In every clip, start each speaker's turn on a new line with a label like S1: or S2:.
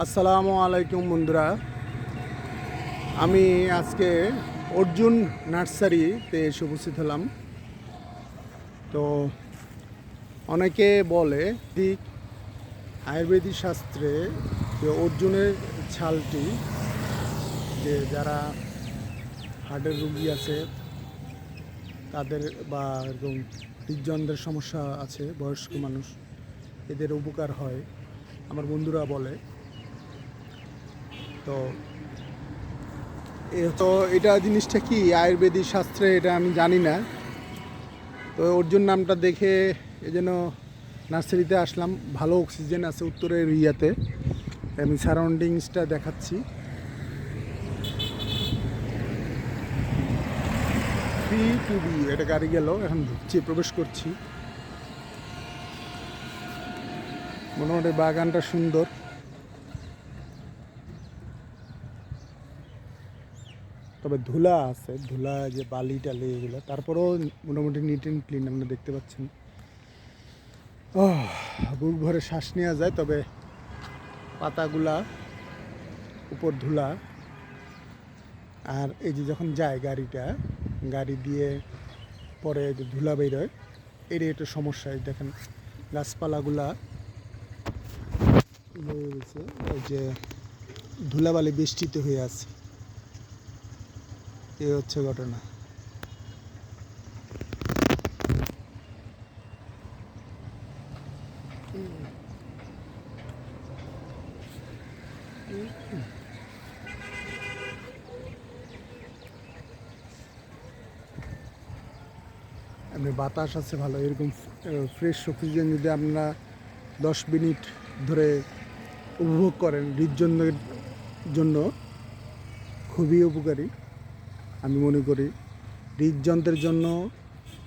S1: আসসালামু আলাইকুম বন্ধুরা। আমি আজকে অর্জুন নার্সারিতে এসে উপস্থিত হলাম। তো অনেকে বলে ঠিক আয়ুর্বেদিক শাস্ত্রে যে অর্জুনের ছালটি, যে যারা হার্টের রুগী আছে, তাদের বা এরকম হৃদযন্ত্রের সমস্যা আছে, বয়স্ক মানুষ, এদের উপকার হয়। আমার বন্ধুরা বলে তো তো এটা জিনিসটা কি, আয়ুর্বেদিক শাস্ত্রে এটা আমি জানি না। তো অর্জুন নামটা দেখে এই জন্য নার্সারিতে আসলাম, ভালো অক্সিজেন আছে উত্তরের ইয়াতে। আমি সারাউন্ডিংসটা দেখাচ্ছি। বি এটা গাড়ি গেল, এখন ঢুকছি, প্রবেশ করছি। মোটামুটি বাগানটা সুন্দর। তবে ধুলা আছে, ধুলা যে বালি টালি এগুলো। তারপরেও মোটামুটি নিট অ্যান্ড ক্লিন আপনি দেখতে পাচ্ছেন। বুক ভরে শ্বাস নেওয়া যায়, তবে পাতাগুলা, উপর ধুলা। আর এই যে যখন যায় গাড়িটা, গাড়ি দিয়ে পরে যে ধুলা বেরোয় এর একটু সমস্যা। দেখেন, গাছপালাগুলা হয়ে গেছে যে ধুলাবালি বৃষ্টিতে হয়ে আছে। এই হচ্ছে ঘটনা। এমনি বাতাস আছে ভালো, এরকম ফ্রেশ অক্সিজেন যদি আপনারা দশ মিনিট ধরে উপভোগ করেন, হৃদযন্ত্রের জন্য, খুবই উপকারী। আমি মনে করি। হৃদযন্ত্রের জন্য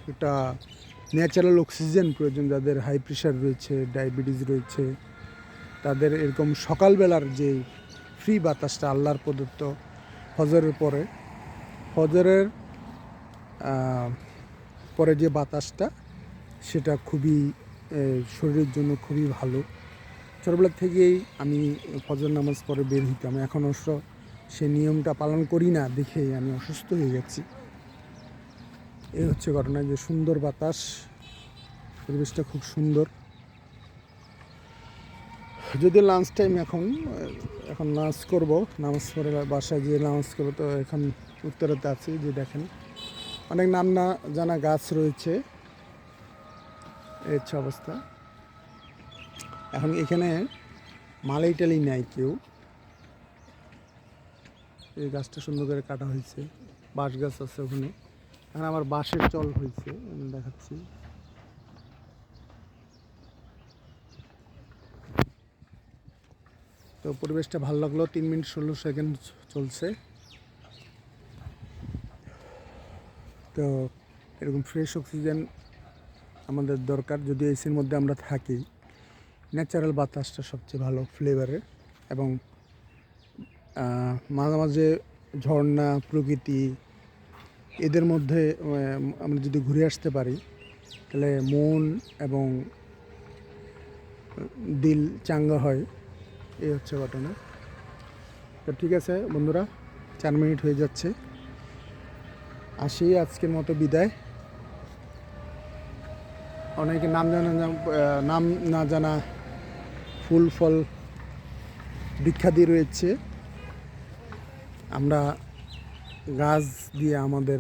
S1: একটা ন্যাচারাল অক্সিজেন প্রয়োজন যাদের হাই প্রেশার রয়েছে ডায়াবেটিস রয়েছে। তাদের এরকম সকালবেলার যে ফ্রি বাতাসটা আল্লাহর প্রদত্ত ফজরের পরে ফজরের আহ, পরে যে বাতাসটা সেটা খুবই শরীরের জন্য খুবই ভালো। ছোটোবেলা থেকেই আমি ফজর নামাজ পরে বের হইতাম। এখন অবশ্য সে নিয়মটা পালন করি না দেখেই আমি অসুস্থ হয়ে যাচ্ছি এই হচ্ছে ঘটনা যে সুন্দর বাতাস, পরিবেশটা খুব সুন্দর। যদি লাঞ্চ টাইম এখন এখন লাঞ্চ করব, নামাজ পড়ে বাসায় গিয়ে লাঞ্চ করব, তো এখন উত্তরাতে আছি যে দেখেন, অনেক নাম না জানা গাছ রয়েছে। এই হচ্ছে অবস্থা। এখন এখানে মালাই টালি নাই কেউ। এই গাছটা সুন্দর করে কাটা হয়েছে। বাঁশ গাছ আছে ওখানে। এখন আমার বাঁশের চল হয়েছে, আমি দেখাচ্ছি। তো পরিবেশটা ভালো লাগল, তিন মিনিট ষোলো সেকেন্ড চলছে। তো এরকম ফ্রেশ অক্সিজেন আমাদের দরকার, যদি এসির মধ্যে আমরা থাকি। ন্যাচারাল বাতাসটা সবচেয়ে ভালো ফ্লেভারের এবং মাঝে মাঝে ঝর্ণা, প্রকৃতি এদের মধ্যে আমরা যদি ঘুরে আসতে পারি, তাহলে মন এবং দিল চাঙ্গা হয়। এই হচ্ছে ঘটনা। তো ঠিক আছে বন্ধুরা, চার মিনিট হয়ে যাচ্ছে। আসি আজকের মতো বিদায়। অনেকে নাম জানা নাম না জানা ফুল ফল দীক্ষা রয়েছে। আমরা গাছ দিয়ে আমাদের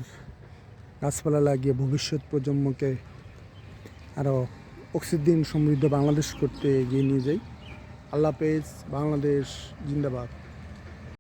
S1: গাছপালা লাগিয়ে ভবিষ্যৎ প্রজন্মকে আরও অক্সিজেন সমৃদ্ধ বাংলাদেশ করতে এগিয়ে নিয়ে যাই। আল্লাহ পেজ বাংলাদেশ, জিন্দাবাদ।